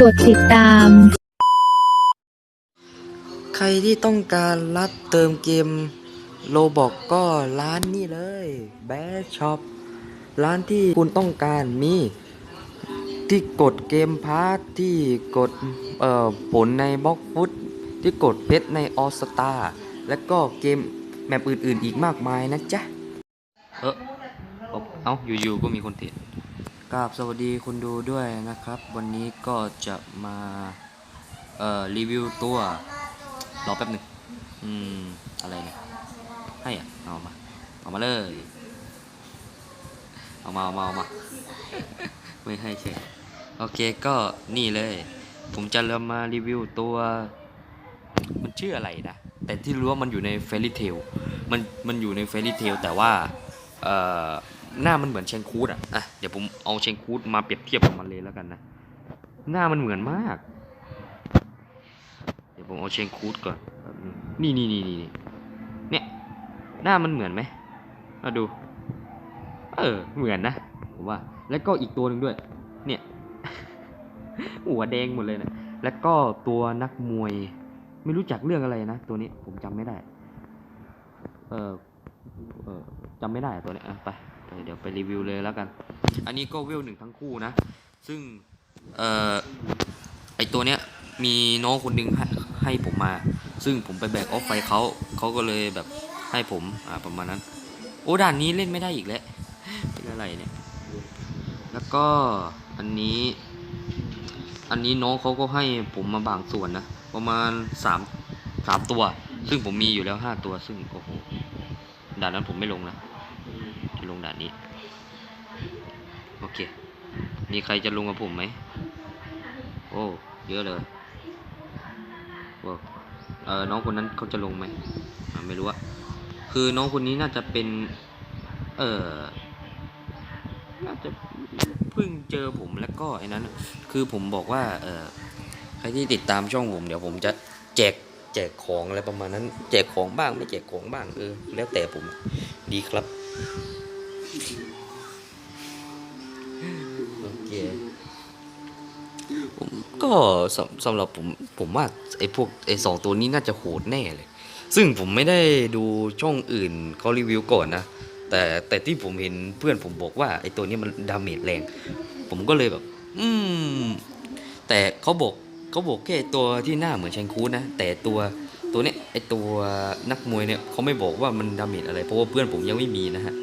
กดติดตาม ใครที่ต้องการรับเติมเกมโลบอกก็ร้านนี้เลย แบชช็อป ร้านที่คุณต้องการมี ที่กดเกมพาร์ทที่กดเอ่อผลในบล็อกฟุต ที่กดเพชรในออสตาและก็เกมแมปอื่นๆอีกมากมายนะจ๊ะ เออเอ้าอยู่ๆก็มีคนติด กราบสวัสดีคุณดูด้วยนะครับ วันนี้ก็จะมาเอ่อรีวิวตัวรอแป๊บหนึ่งอืม อะไรเนี่ยให้อะเอามาเอามาเลยเอามาเอามาเอามาไม่ให้เฉยโอเคก็นี่เลย ผมจะเริ่มมารีวิวตัว มันชื่ออะไรนะ แต่ที่รู้ว่ามันอยู่ในเฟร r เทลมันมันอยู่ในเฟร r เทลแต่ว่าเอ่อ หน้ามันเหมือนเชงคูดอะอะเดี๋ยวผมเอาเชงคูดมาเปรียบเทียบกับมันเลยแล้วกันนะหน้ามันเหมือนมาก เดี๋ยวผมเอาเชงคูดก่อนนี่นี่นี่นี่เนี่ย หน้ามันเหมือนไหมมาดู เออ เหมือนนะผมว่า แล้วก็อีกตัวหนึ่งด้วย เนี่ย หัวแดงหมดเลยนะแล้วก็ตัวนักมวย ไม่รู้จักเรื่องอะไรนะตัวนี้ผมจำไม่ได้ เออเออจำไม่ได้ตัวเนี้ยอะไป เดี๋ยวไปรีวิวเลยแล้วกัน อันนี้ก็เวลหนึ่งทั้งคู่นะ ซึ่งเอ่อไอตัวเนี้ยมีน้องคนหนึงให้ให้ผมมา ซึ่งผมไปแบกออฟไฟเขาเขาก็เลยแบบให้ผมอ่าประมาณนั้น โอ้ด่านนี้เล่นไม่ได้อีกแล้วเป็นอะไรเนี่ย แล้วก็อันนี้ อันนี้น้องเขาก็ให้ผมมาบางส่วนนะประมาณสามสามตัว ซึ่งผมมีอยู่แล้วห้าตัว ซึ่งโอ้โหด่านนั้นผมไม่ลงนะ จะลงด่านนี้ โอเค มีใครจะลงกับผมไหม โอ้ เยอะเลยว้าเออน้องคนนั้นเขาจะลงไหม ไม่รู้อะคือน้องคนนี้น่าจะเป็น เออน่าจะเพิ่งเจอผมแล้วก็ไอ้นั้น คือผมบอกว่า เออใครที่ติดตามช่องผมเดี๋ยวผมจะแจกแจกของอะไรประมาณนั้น แจกของบ้างไม่แจกของบ้างเออแล้วแต่ผมดีครับ โอเคผมก็สำสำหรับผมผมว่าไอ้พวกไอ้สองตัวนี้น่าจะโหดแน่เลย ซึ่งผมไม่ได้ดูช่องอื่นเขารีวิวก่อนนะ แต่แต่ที่ผมเห็นเพื่อนผมบอกว่าไอ้ตัวนี้มันดาเมจแรง ผมก็เลยแบบ อืม แต่เขาบอกเขาบอกแค่ตัวที่หน้าเหมือนแชงคูนะ แต่ตัว ตัวเนี้ยไอตัวนักมวยเนี่ยเขาไม่บอกว่ามันดาเมจอะไร เพราะว่าเพื่อนผมยังไม่มีนะฮะ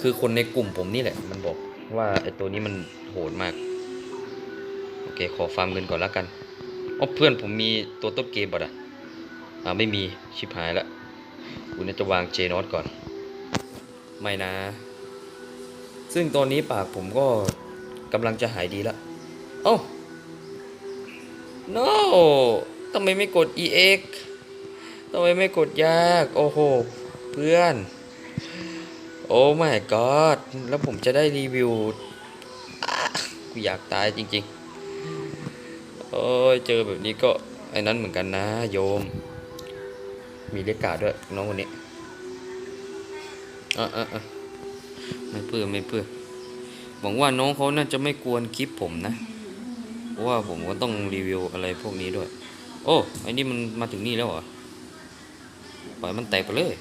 คือคนในกลุ่มผมนี่แหละ มันบอกว่าไอตัวนี้มันโหดมาก โอเค ขอฟาร์มเงินก่อนแล้วกันอ๋อเพื่อนผมมีตัวต้นเกมบ่ะอ่าไม่มีชิบหายละกูน่าจะวางเจนอตก่อน ไม่นะ ซึ่งตอนนี้ปากผมก็กำลังจะหายดีแล้วเอ้า no ทำไมไม่กด ex ทำไมไม่กดยาก โอ้โห เพื่อน โอ้ my god แล้วผมจะได้รีวิวอะกูอยากตายจริงๆ โอ้ย เจอแบบนี้ก็ไอ้นั้นเหมือนกันนะ โยม มีเลขกาด้วย น้องคนนี้อะอะอะไม่เพื่อไม่เพื่อหวังว่าน้องเขาน่าจะไม่กวนคลิปผมนะ เพราะว่าผมก็ต้องรีวิวอะไรพวกนี้ด้วย โอ้ไอ้นี่มันมาถึงนี่แล้วเหรอปล่อยมันแตกไปเลย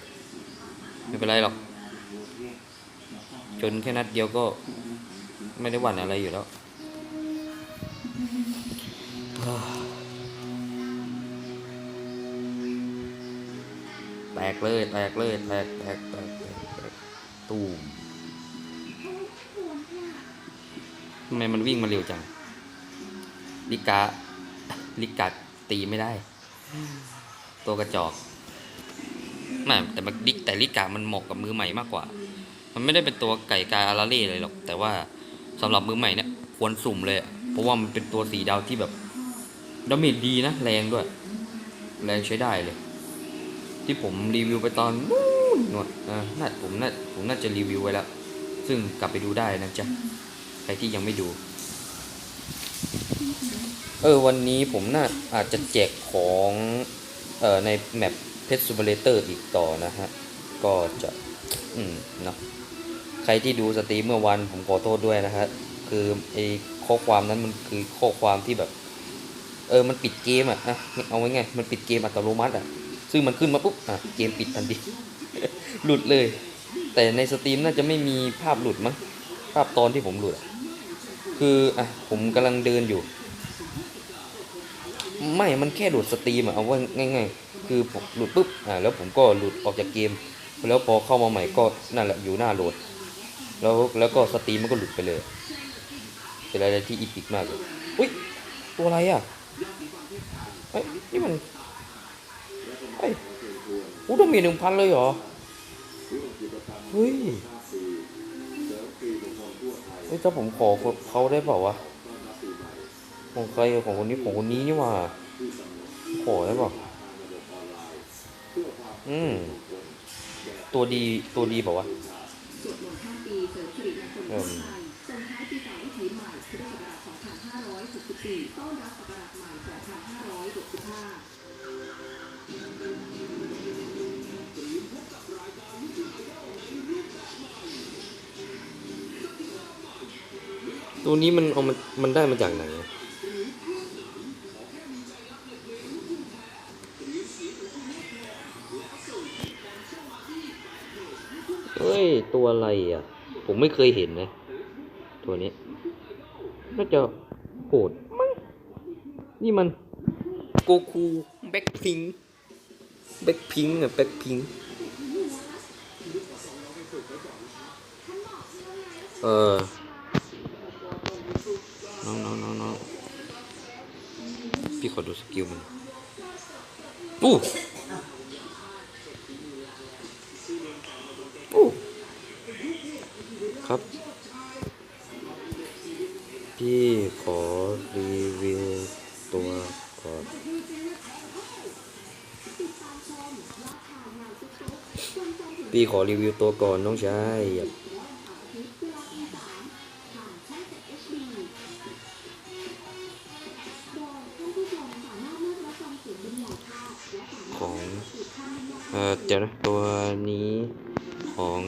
ไม่เป็นไรหรอก จนแค่นัดเดียวก็ไม่ได้หวั่นอะไรอยู่แล้วแตกเลยแตกเลยแตกแตกแตกแตกแตกตูมทำไมมันวิ่งมาเร็วจัง ลิกา ลิกา ตีไม่ได้ ตัวกระจอกไม่แต่มันลิแต่ลิกามันเหมาะกับมือใหม่มากกว่า มันไม่ได้เป็นตัวไก่กาอาราเล่เลยหรอก แต่ว่าสำหรับมือใหม่เนี่ยควรสุ่มเลยอะเพราะว่ามันเป็นตัวสีดาวที่แบบดาเมจดีนะ แรงด้วย แรงใช้ได้เลย ที่ผมรีวิวไปตอนนู้นนวดเออน่าผมน่าผมน่าจะรีวิวไว้แล้ว ซึ่งกลับไปดูได้นะจ๊ะ ใครที่ยังไม่ดู เออวันนี้ผมน่าอาจจะแจกของเอ่อในแมปเพชรซูเปอร์เลเตอร์อีกต่อนะฮะ ก็จะ อืมเนาะใครที่ดูสตรีมเมื่อวันผมขอโทษด้วยนะฮะ คือไอ้ข้อความนั้นมันคือข้อความที่แบบ เออมันปิดเกมอะนะเอาไว้ไง มันปิดเกมอัตโนมัติอะ ซึ่งมันขึ้นมาปุ๊บอะเกมปิดทันทีหลุดเลย แต่ในสตรีมน่าจะไม่มีภาพหลุดมั้งภาพตอนที่ผมหลุด คืออะผมกำลังเดินอยู่ ไม่มันแค่หลุดสตรีมอะเอาว่าง่าย ๆ คือผมหลุดปุ๊บอ่าแล้วผมก็หลุดออกจากเกม แล้วพอเข้ามาใหม่ก็นั่นแหละอยู่หน้าโหลด แล้วแล้วก็สตรีมมันก็หลุดไปเลยเป็นอะไรที่อีพิกมากเลยอุ้ยตัวอะไรอะเอ้ยนี่มันเอ้ยอู้ต้องมีหนึ่งพันเลยเหรอเฮ้ยเฮ้ยถ้าผมขอเขาได้เปล่าวะ ของใครอะของคนนี้ของคนนี้นี่หว่าขอได้เปล่าอืม ตัวดีตัวดีเปล่าวะเออตัวนี้มันเอามันมันได้มาจากไหน อะไรอะ ผมไม่เคยเห็นนะ ตัวนี้ น่าจะโหดมั้งนี่มันโกคูแบ็คพิงแบ็คพิงอะแบ็คพิงเออน้องน้องน้องน้องพี่ขอดูสกิลมันอู้อู้ ครับ พี่ขอรีวิวตัวก่อนพี่ขอรีวิวตัวก่อนน้องชายของ เอ่อเดี๋ยวนะตัวนี้ของ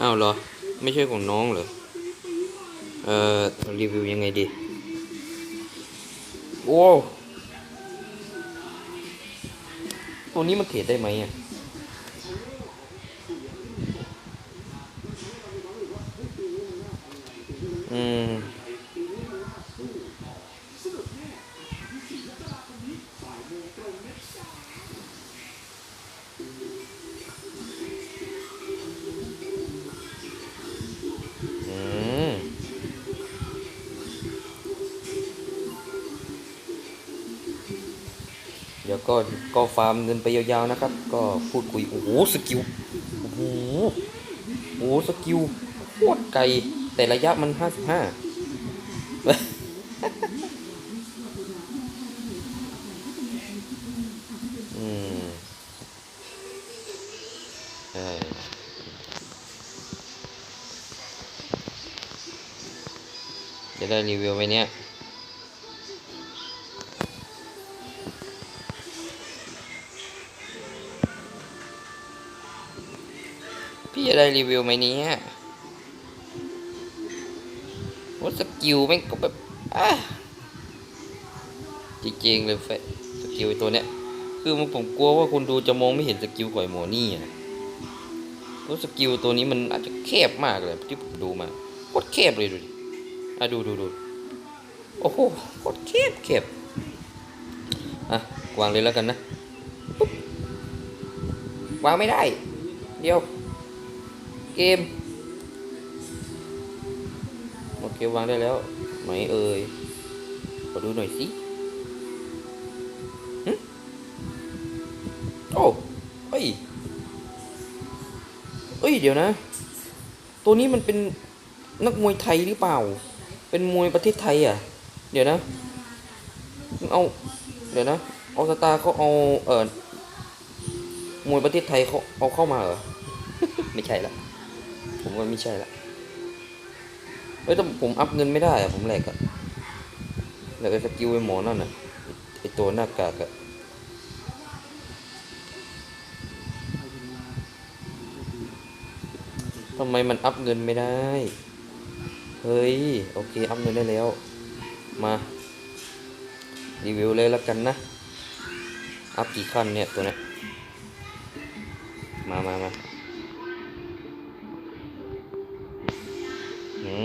อ้าวเหรอ ไม่ใช่ของน้องเหรอ เอ่อ รีวิวยังไงดี โอ้ตัวนี้มันเทรดได้ไหมอะ เดี๋ยวก็ก็ฟาร์มเงินไปยาวๆนะครับ ก็พูดคุยโอ้โหสกิลโอ้โหโอ้โหสกิลโคตรไกลแต่ระยะมันห้าสิบห้าอืมใช่จะได้รีวิวไหมเนี่ย พี่จะได้รีวิวไหมเนี่ยว่าสกิลแม่งก็แบบจริงๆเลยแฟสกิลไอ้ตัวเนี้ย คือมผมกลัวว่าคนดูจะมองไม่เห็นสกิลก่อยหมอนี่อะว่าสกิลตัวนี้มันอาจจะแคบมากเลยที่ผมดูมาโคตรแคบเลยดูดิอะดูดูดูโอ้โหโคตรแคบแคบอะวางเลยแล้วกันนะปุ๊บวางไม่ได้ เดี๋ยว เกมโอเควางได้แล้ว ไหมเอ่ยขอดูหน่อยสิหึโอ้เอ้ยเอ้ย เดี๋ยวนะ ตัวนี้มันเป็นนักมวยไทยหรือเปล่า เป็นมวยประเทศไทยอะ เดี๋ยวนะ เอา เดี๋ยวนะ เอาสตาร์เขาเอาเออมวยประเทศไทยเขาเอาเข้ามาเหรอ ไม่ใช่ละ ว่าไม่ใช่ละเฮ้ยแต่ผมอัพเงินไม่ได้อะผมแหลกอะแหลกไอ้สกิลไอ้หมอนั่นอะไอ้ตัวหน้ากากอะทำไมมันอัพเงินไม่ได้ เฮ้ย โอเค อัพเงินได้แล้ว มา รีวิวเลยล้วกันนะ อัพกี่ขั้นเนี่ยตัวเนี้ยมามามา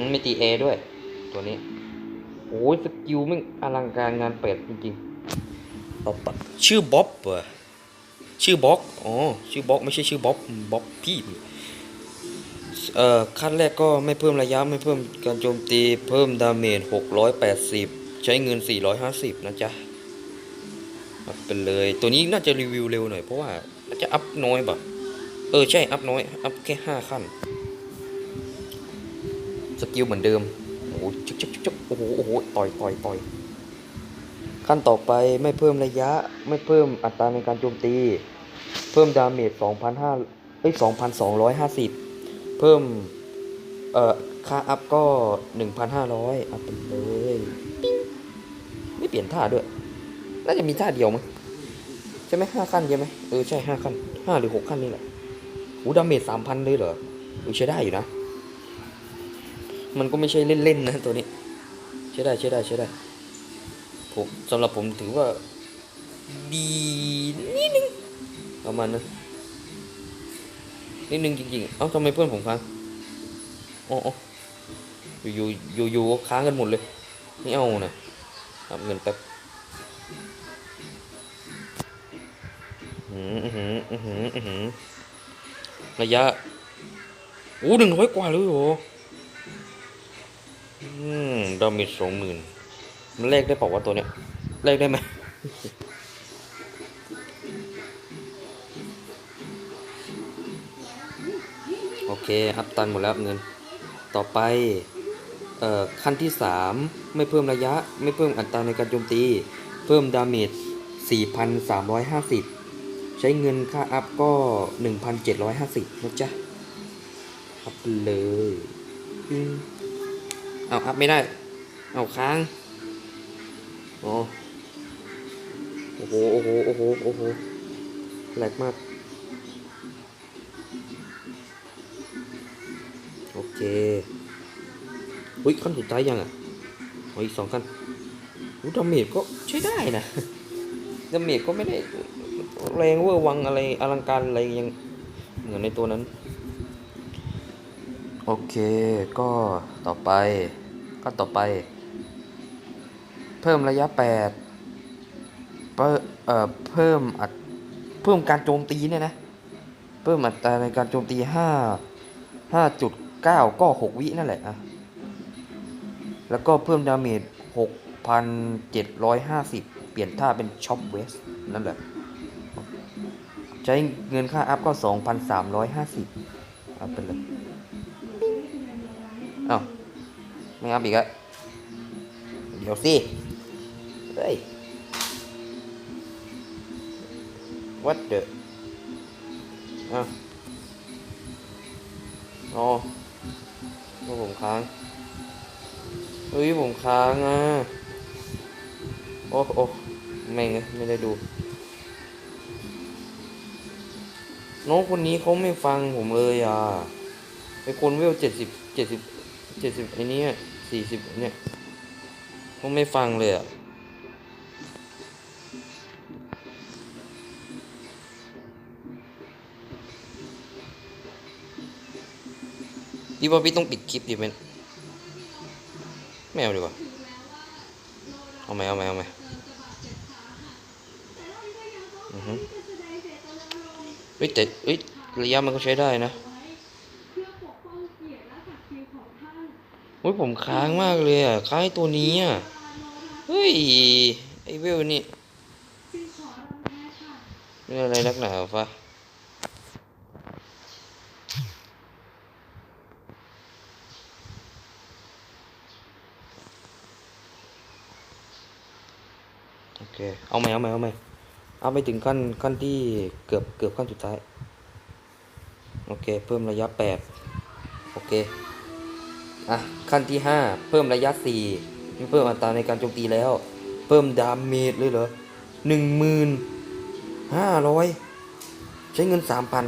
ไม่ตีเอด้วย ตัวนี้ โอ้ยสกิลมึงอลังการงานเป็ดจริงๆต่อไปชื่อบ๊อบเหรอชื่อบ็อกอ๋อชื่อบ็อกไม่ใช่ชื่อบ๊อบบ๊อบพี่เอ่อขั้นแรกก็ไม่เพิ่มระยะไม่เพิ่มการโจมตีเพิ่มดาเมจ680 ใช้เงิน 450 นะจ๊ะอัพไปเลยตัวนี้น่าจะรีวิวเร็วหน่อยเพราะว่าน่าจะอัพน้อยแบบเออใช่อัพน้อย อัพแค่ 5 ขั้น สกิลเหมือนเดิมโอ้โหจุ๊บจุ๊บจุ๊บโอ้โหโอ้โหต่อยต่อยต่อยขั้นต่อไปไม่เพิ่มระยะไม่เพิ่มอัตราในการโจมตี เพิ่มดาเมจ2,500เอ้ย2,250 เพิ่มเอ่อค่าอัพก็ 1,500อัพไปเลยไม่เปลี่ยนท่าด้วย น่าจะมีท่าเดียวมั้งใช่ไหมห้าขั้นใช่ไหมเออใช่ห้าขั้นห้าหรือหกขั้นนี่แหละโอ้ดาเมจสามพันเลยเหรอเออใช้ได้อยู่นะ มันก็ไม่ใช่เล่นๆนะตัวนี้ใช้ได้ใช้ได้ใช้ได้ผมสำหรับผมถือว่าดีนิดนึงประมาณนั้นนิดนึงจริงๆ เอ้าทำไมเพื่อนผมค้างอ๋ออยู่อยู่อยู่ค้างกันหมดเลยไม่เอานะรับเงินแป๊บอื้อหืออื้อหืออื้อหือระยะ โอ้หนึ่งร้อยกว่าเลยเห อืมดาเมจสองหมื่นมันเลขได้เปล่าตัวเนี้ย เลขได้ไหมโอเค อัพตันหมดแล้วเงิน ต่อไป เอ่อ ขั้นที่ 3 ไม่เพิ่มระยะ ไม่เพิ่มอัตราในการโจมตี เพิ่มดาเมจ 4,350 ใช้เงินค่าอัพก็ 1,750นะจ๊ะ อัพไปเลย อืม เอาอัพไม่ได้ เอาค้างอ๋อโอ้โหโอ้โหโอ้โหโอ้โหแหลกมาก โอเคอุ้ยขั้นสุดท้ายยังอะเอาอีกสองขั้นอุ้ยดาเมจก็ใช้ได้นะดาเมจก็ไม่ได้แรงเวอร์วังอะไรอลังการอะไรยังเหมือนในตัวนั้น โอเคก็ต่อไป ก็ต่อไป เพิ่มระยะ8เพิ่มเพิ่มอัดเพิ่มการโจมตีเนี่ยนะ เพิ่มอัตราในการโจมตี5 5.9ก็6วินั่นแหละอะแล้วก็เพิ่มดาเมจ6,750เปลี่ยนท่าเป็นช็อปเวสนั่นแหละ ใช้เงินค่าอัพก็2,350เอาไปเลย ไม่อัพอีกอะเดี๋ยวสิเฮ้ย what the อ้าวอ๋อผมค้างเฮ้ยผมค้างอะ โอ้โอ้ไม่งไม่ได้ดูน้องคนนี้เขาไม่ฟังผมเลยอะไอคนเวลเจ็ดสิบเจ็ดสิบเจ็ดสิบไอ้นี่ สี่สิบเนี่ยเขาไม่ฟังเลยอะพี่ว่าพี่ต้องปิดคลิปดิเป็นไม่เอาดีกว่า เอาไหมเอาไหมเอาไหมอือฮึเฮ้ยแต่เฮ้ยระยะมันก็ใช้ได้นะ ผมค้างมากเลยอะค้างตัวนี้อะ เฮ้ย ไอเวลนี่เป็นอะไรนักหนาวะโอเค เอาใหม่เอาใหม่เอาใหม่เอาไปถึงขั้นขั้นที่เกือบเกือบขั้นสุดท้าย โอเค เพิ่มระยะแปดโอเค อะขั้นที่ห้าเพิ่มระยะสี่เพิ่มอัตราในการโจมตีแล้ว เพิ่มดาเมจเลยเหรอหนึ่งหมื่นห้าร้อยใช้เงินสามพัน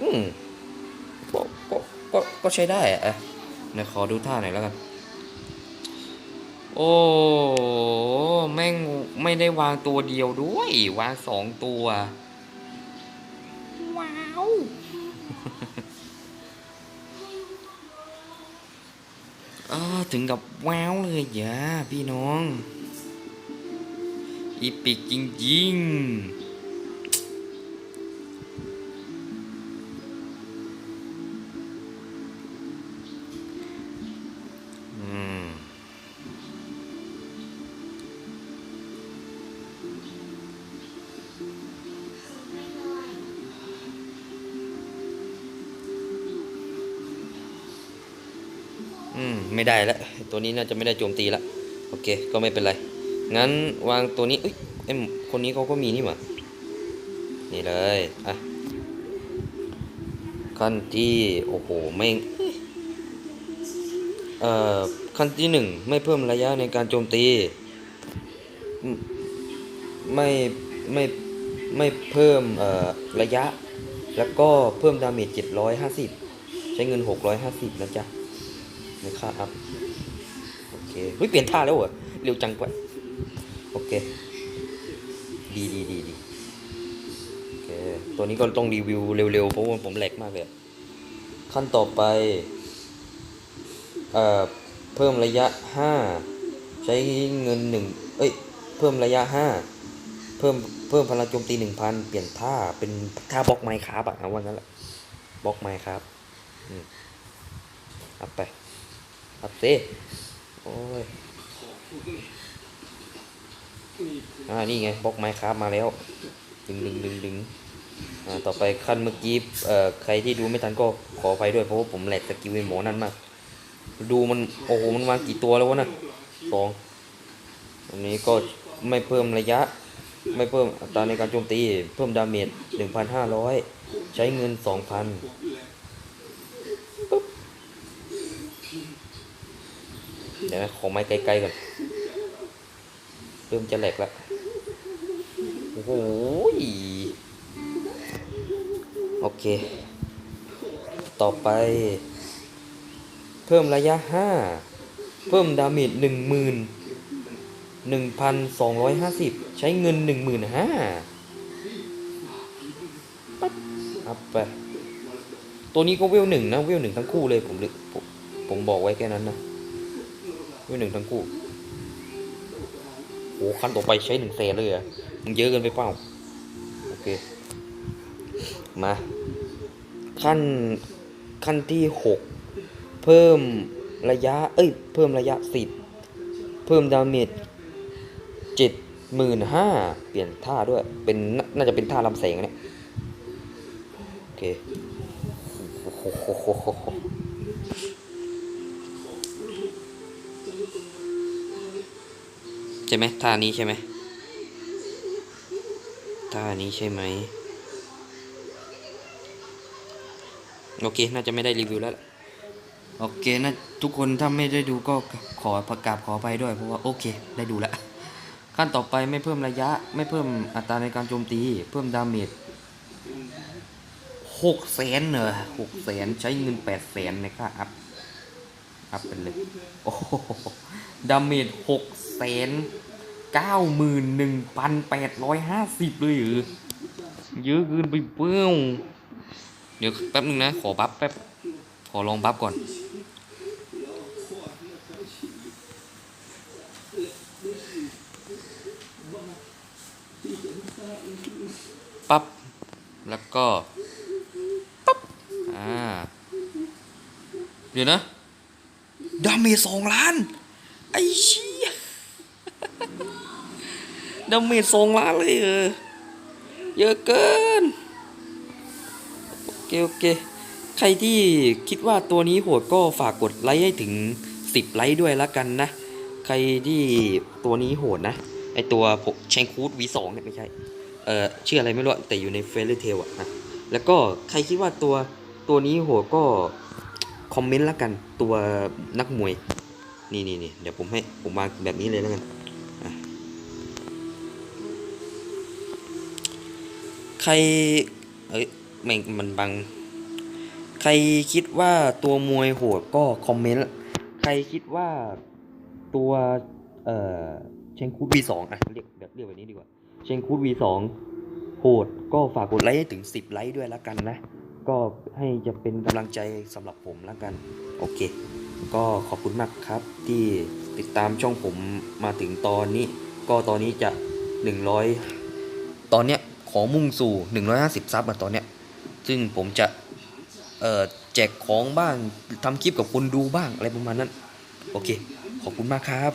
อืมก็ก็ก็ก็ใช้ได้อะอะขอดูท่าหน่อยแล้วกัน โอ้แม่งไม่ได้วางตัวเดียวด้วย วางสองตัว ว้าว เออถึงกับว้าวเลยอย่าพี่น้อง อีปิกจริงๆ ไม่ได้แล้วตัวนี้น่าจะไม่ได้โจมตีแล้วโอเค ก็ไม่เป็นไร งั้นวางตัวนี้เอ้ยเอ็มคนนี้เขาก็มีนี่หว่านี่เลยอะขั้นที่โอ้โหไม่เอ่อขั้นที่หนึ่งไม่เพิ่มระยะในการโจมตี ไม่ไม่ไม่เพิ่มเอ่อระยะ แล้วก็เพิ่มดาเมจ750 ใช้เงิน 650นะจ๊ะ ในค่าอัพโอเคเฮ้ยเปลี่ยนท่าแล้วเหรอเร็วจังกว่าโอเค ดีดีดีดีโอเคตัวนี้ก็ต้องรีวิวเร็วๆเพราะว่าผมแหลกมากเลยขั้นต่อไปเอ่อเพิ่มระยะ 5 ใช้เงินหนึ่งเอ้ย เพิ่มระยะ 5 เพิ่มเพิ่มพลังโจมตี 1,000 เปลี่ยนท่าเป็นท่าบล็อกไมค์ครับอะว่างั้นแหละบล็อกไมค์ครับอืมอัพไป อัพสิโอ้ยอ่านี่ไงบล็อกไม้ครับมาแล้ว ดึงดึงดึงดึงอ่าต่อไปขั้นเมื่อกี้เอ่อใครที่ดูไม่ทันก็ขออภัยด้วยเพราะว่าผมแหลกสกิลไอ้หมอนั่นมากดูมันโอ้โหมันวางกี่ตัวแล้ววะน่ะสองอันนี้ก็ไม่เพิ่มระยะ ไม่เพิ่มอัตราในการโจมตี เพิ่มดาเมจหนึ่งพันห้าร้อยใช้เงินสองพัน เดี๋ยวนะขอไม้ไกลๆก่อนเริ่มจะแหลกแล้วโอ้โหยโอเค ต่อไป เพิ่มระยะห้าเพิ่มดาเมจหนึ่งหมื่นหนึ่งพันสองร้อยห้าสิบใช้เงินหนึ่งหมื่นห้าปั๊บอัพไปตัวนี้ก็เวลหนึ่งนะเวลหนึ่งทั้งคู่เลยผมเลยผมผมบอกไว้แค่นั้นนะ เวลหนึ่งทั้งคู่โอ้ขั้นต่อไปใช้หนึ่งแสนเลยอะมันเยอะเกินไปเปล่า โอเค มา ขั้น ขั้นที่หกเพิ่มระยะ เอ้ย เพิ่มระยะสิบเพิ่มดาเมจเจ็ดหมื่นห้าเปลี่ยนท่าด้วย เป็น น่าน่าจะเป็นท่าลำแสงเนี่ย โอเค ช่ไหมท่านี้ใช่ไหมท่านี้ใช่ไหมโอเค น่าจะไม่ได้รีวิวแล้ว โอเคนะทุกคนถ้าไม่ได้ดูก็ขอประกาศขอไปด้วยเพราะว่าโอเค ได้ดูแล้วขั้นต่อไปไม่เพิ่มระยะ ไม่เพิ่มอัตราในการโจมตี เพิ่มดาเมจหกแสนเหรอหกแสนใช้เงินแปดแสนในค่าอัพ อัพเป็นเลย โอ้โหดาเมจหก แสนเก้าหมื่นหนึ่งพันแปดร้อยห้าสิบเลยหรอเยอะเกินไปเปล่าเดี๋ยวแป๊บนึงนะ ขอบัฟแป๊บ ขอลองบัฟก่อน ปั๊บ แล้วก็ ปั๊บ อ่า เดี๋ยวนะ ดาเมจสองล้าน ไอ้ชี ดาเมจสองล้านเลยเออเยอะเกินโอเคโอเคใครที่คิดว่าตัวนี้โหดก็ฝากกดไลค์ให้ถึง 10 ไลค์ด้วยละกันนะ ใครที่ตัวนี้โหดนะ ไอตัวเชงคูด V2 เนี่ยไม่ใช่ เอ่อชื่ออะไรไม่รู้แต่อยู่ในเฟร y เทลอะนะแล้วก็ใครคิดว่าตัวตัวนี้โหดก็คอมเมนต์ละกันตัวนักมวย นี่นี่นี่เดี๋ยวผมให้ผมวางแบบนี้เลยแล้วกัน ใครเอ้ยแม่งมันบัง ใครคิดว่าตัวมวยโหดก็คอมเมนต์ ใครคิดว่าตัว เอ่อ เชงคูด V2 อะเรียกแบบเรียกแบบนี้ดีกว่า เชงคูด V2 โหดก็ฝากกดไลค์ให้ถึง 10 ไลค์ด้วยละกันนะ ก็ให้จะเป็นกำลังใจสำหรับผมละกัน โอเค ก็ขอบคุณมากครับที่ติดตามช่องผมมาถึงตอนนี้ ก็ตอนนี้จะ 100 ตอนเนี้ย ขอมุ่งสู่ 150 ซับอะตอนเนี้ย ซึ่งผมจะเอ่อแจกของบ้างทำคลิปกับคนดูบ้างอะไรประมาณนั้น โอเค ขอบคุณมากครับ